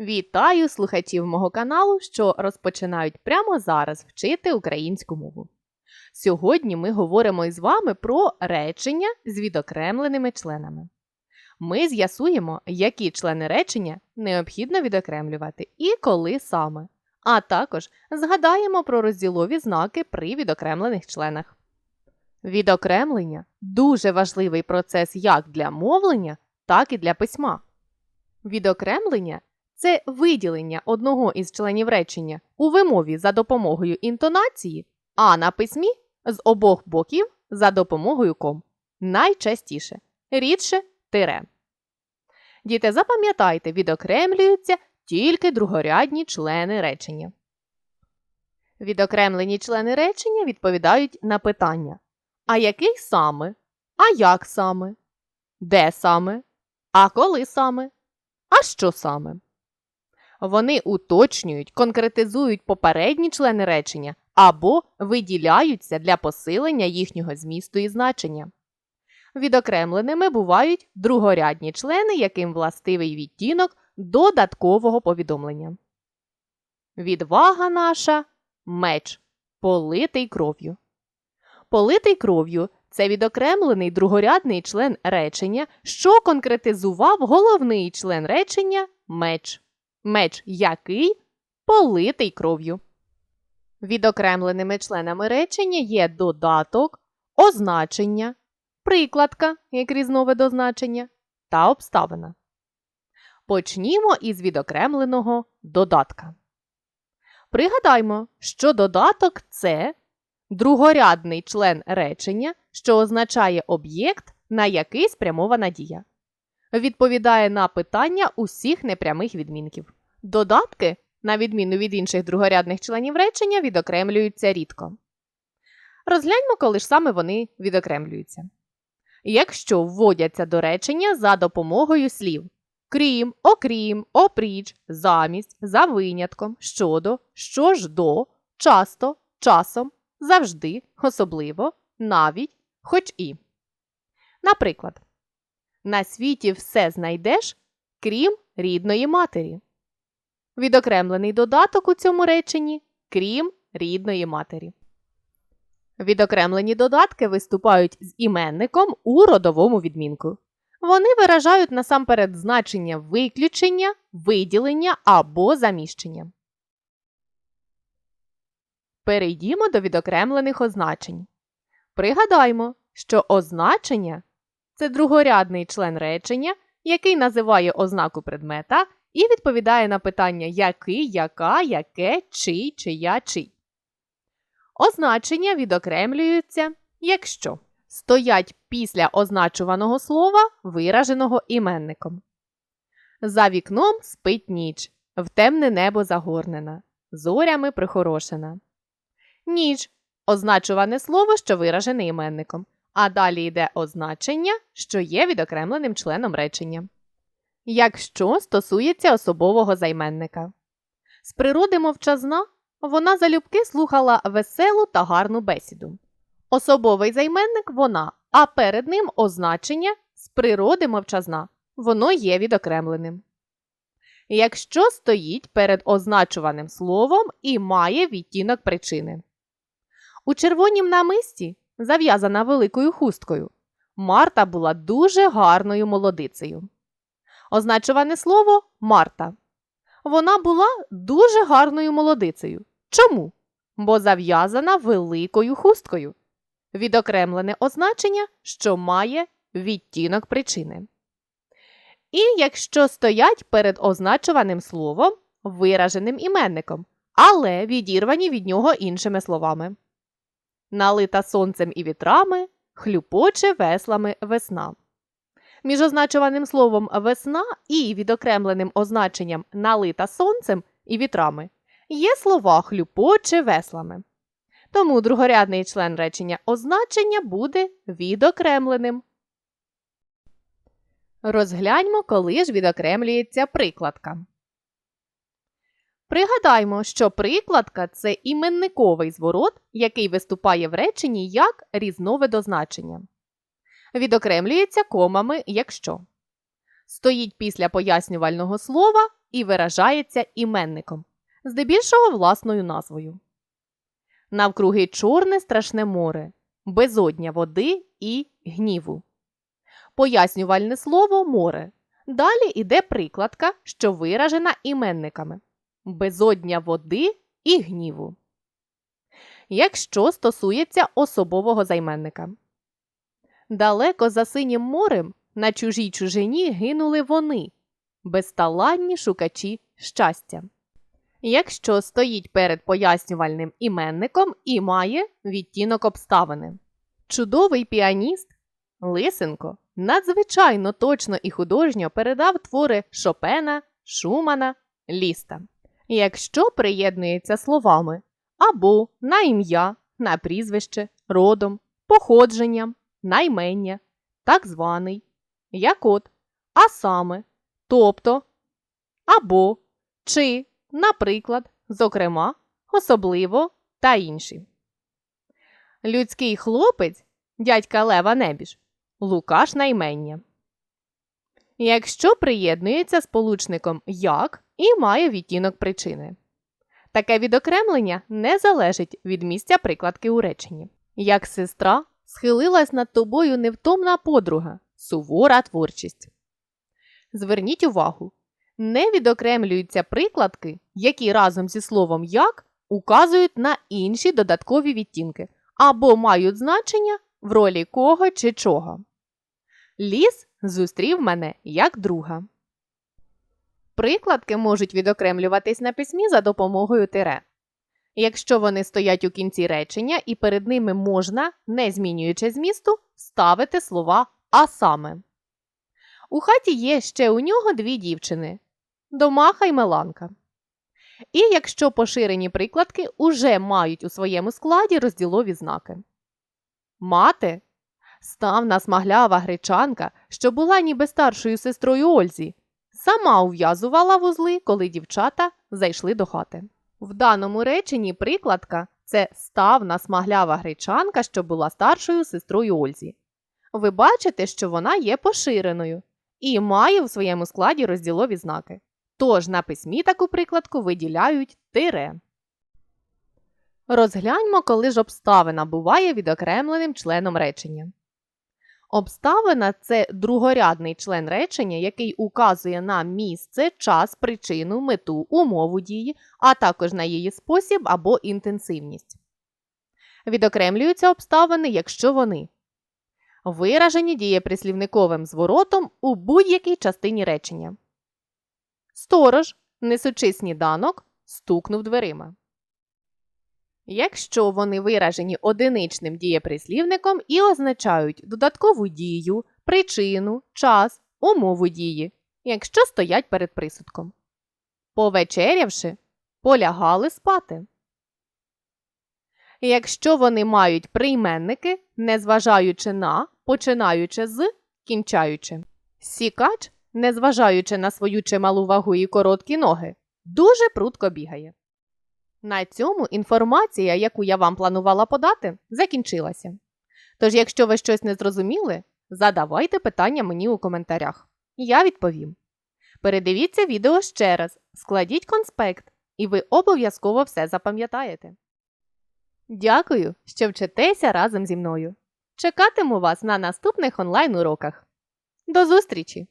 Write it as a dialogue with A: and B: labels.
A: Вітаю слухачів мого каналу, що розпочинають прямо зараз вчити українську мову. Сьогодні ми говоримо із вами про речення з відокремленими членами. Ми з'ясуємо, які члени речення необхідно відокремлювати і коли саме, а також згадаємо про розділові знаки при відокремлених членах. Відокремлення дуже важливий процес як для мовлення, так і для письма. Відокремлення це виділення одного із членів речення у вимові за допомогою інтонації, а на письмі з обох боків за допомогою ком. Найчастіше рідше тире. Діти, запам'ятайте, відокремлюються тільки другорядні члени речення. Відокремлені члени речення відповідають на питання: А який саме? А як саме? Де саме? А коли саме? А що саме? Вони уточнюють, конкретизують попередні члени речення або виділяються для посилення їхнього змісту і значення. Відокремленими бувають другорядні члени, яким властивий відтінок додаткового повідомлення. Відвага наша меч, политий кров'ю. Политий кров'ю це відокремлений другорядний член речення, що конкретизував головний член речення меч. Меч який политий кров'ю. Відокремленими членами речення є додаток, означення, прикладка як різновид означення та обставина. Почнімо із відокремленого додатка. Пригадаймо, що додаток це другорядний член речення, що означає об'єкт, на який спрямована дія. Відповідає на питання усіх непрямих відмінків. Додатки, на відміну від інших другорядних членів речення, відокремлюються рідко. Розгляньмо, коли ж саме вони відокремлюються. Якщо вводяться до речення за допомогою слів крім, окрім, опріч, замість, за винятком, щодо, що ж до, часто, часом, завжди, особливо, навіть, хоч і. Наприклад, на світі все знайдеш, крім рідної матері. Відокремлений додаток у цьому реченні крім рідної матері. Відокремлені додатки виступають з іменником у родовому відмінку. Вони виражають насамперед значення виключення, виділення або заміщення. Перейдімо до відокремлених означень. Пригадаймо, що означення це другорядний член речення, який називає ознаку предмета і відповідає на питання який, яка, яке, чий, чия, чий. Означення відокремлюються, якщо стоять після означуваного слова, вираженого іменником. За вікном спить ніч, в темне небо загорнена, зорями прихорошена. Ніч означуване слово, що виражене іменником, а далі йде означення, що є відокремленим членом речення. Якщо стосується особового займенника. З природи мовчазна вона залюбки слухала веселу та гарну бесіду. Особовий займенник вона, а перед ним означення з природи мовчазна. Воно є відокремленим. Якщо стоїть перед означуваним словом і має відтінок причини. У червонім намисті, зав'язана великою хусткою, Марта була дуже гарною молодицею. Означуване слово Марта. Вона була дуже гарною молодицею. Чому? Бо зав'язана великою хусткою. Відокремлене означення, що має відтінок причини. І якщо стоять перед означуваним словом, вираженим іменником, але відірвані від нього іншими словами. Налита сонцем і вітрами, хлюпоче веслами весна. Між означуваним словом весна і відокремленим означенням налита сонцем і вітрами є слова хлюпоче веслами. Тому другорядний член речення означення буде відокремленим. Розгляньмо, коли ж відокремлюється прикладка. Пригадаймо, що прикладка це іменниковий зворот, який виступає в реченні як різновид означення. Відокремлюється комами, якщо стоїть після пояснювального слова і виражається іменником, здебільшого власною назвою. Навкруги чорне страшне море, безодня води і гніву. Пояснювальне слово море. Далі йде прикладка, що виражена іменниками безодня води і гніву. Якщо стосується особового займенника. Далеко за синім морем на чужій чужині гинули вони, безталанні шукачі щастя. Якщо стоїть перед пояснювальним іменником і має відтінок обставини. Чудовий піаніст Лисенко надзвичайно точно і художньо передав твори Шопена, Шумана, Ліста. Якщо приєднується словами або на ім'я, на прізвище, родом, походженням, наймення, так званий, як от, а саме, тобто, або, чи, наприклад, зокрема, особливо та інші. Людський хлопець, дядька Лева Небіж, Лукаш наймення. Якщо приєднується сполучником як і має відтінок причини. Таке відокремлення не залежить від місця прикладки у реченні. Як сестра схилилась над тобою невтомна подруга, сувора творчість. Зверніть увагу, не відокремлюються прикладки, які разом зі словом як указують на інші додаткові відтінки або мають значення в ролі кого чи чого. Ліс зустрів мене як друга. Прикладки можуть відокремлюватись на письмі за допомогою тире. Якщо вони стоять у кінці речення і перед ними можна, не змінюючи змісту, ставити слова а саме. У хаті є ще у нього дві дівчини Домаха й Меланка. І якщо поширені прикладки уже мають у своєму складі розділові знаки. Мати ставна смаглява гречанка, що була ніби старшою сестрою Ользі, сама ув'язувала вузли, коли дівчата зайшли до хати. В даному реченні прикладка це ставна смаглява гречанка, що була старшою сестрою Ользі. Ви бачите, що вона є поширеною і має в своєму складі розділові знаки. Тож на письмі таку прикладку виділяють тире. Розгляньмо, коли ж обставина буває відокремленим членом речення. Обставина це другорядний член речення, який указує на місце, час, причину, мету, умову дії, а також на її спосіб або інтенсивність. Відокремлюються обставини, якщо вони виражені дієприслівниковим зворотом у будь-якій частині речення. Сторож, несучи сніданок, стукнув дверима. Якщо вони виражені одиничним дієприслівником і означають додаткову дію, причину, час, умову дії, якщо стоять перед присудком. Повечерявши, полягали спати. Якщо вони мають прийменники, незважаючи на, починаючи з, кінчаючи. Сікач, незважаючи на свою чималу вагу і короткі ноги, дуже прудко бігає. На цьому інформація, яку я вам планувала подати, закінчилася. Тож, якщо ви щось не зрозуміли, задавайте питання мені у коментарях. Я відповім. Передивіться відео ще раз, складіть конспект, і ви обов'язково все запам'ятаєте. Дякую, що вчитеся разом зі мною. Чекатиму вас на наступних онлайн уроках. До зустрічі!